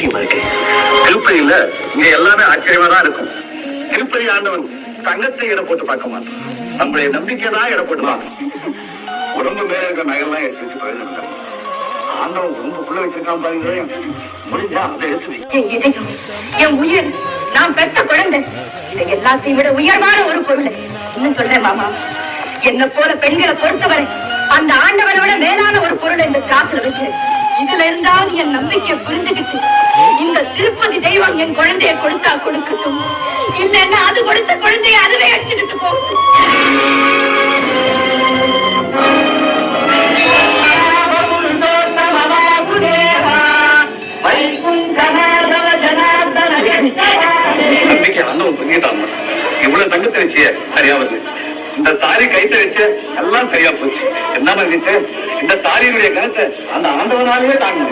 ஆச்சரியமா இருக்கு. திருப்பதியில இங்க எல்லாமே ஆச்சரியமா தான் இருக்கும். திருப்பதி ஆண்டவன் தங்கத்தை இட போட்டு பார்க்க மாட்டான். நம்மளுடைய நம்பிக்கை தான் இட போட்டு பார்க்கணும் உடம்பு மேல இருக்க நகையெல்லாம் எடுத்து வச்சு பிரயோஜனம் ஆண்டவன் உடம்புக்குள்ள வச்சிருக்கான் பாருங்க முடிஞ்சா அதை எடுத்து என் உயிர் நான் பெற்ற குழந்தை. இதை எல்லாத்தையும் விட உயர்வான ஒரு பொருள். இன்னும் சொல்றேன் மாமா. என்ன போல பெண்களை பொறுத்தவரை அந்த ஆண்டவனை விட மேலான ஒரு பொருளை இந்த காத்துல வச்சு இதுல இருந்தாலும் என் நம்பிக்கையை புரிஞ்சுக்கிட்டு இந்த திருப்பதி தெய்வம் என் குழந்தையை கொடுத்தா கொடுக்கட்டும். இல்லைன்னா அது கொடுத்த குழந்தைய அதுவே எடுத்துக்கிட்டு போகுது. நம்பிக்கை அண்ணன் பண்ணிட்டான் இவ்வளவு தங்கத்தை வச்சு சரியா வருது. இந்த தாரி கைத்த வச்சு எல்லாம் சரியா போச்சு. என்ன இருந்துச்சு இந்த தாரியினுடைய கருத்தை அந்த ஆண்டவனாலேயே தாங்க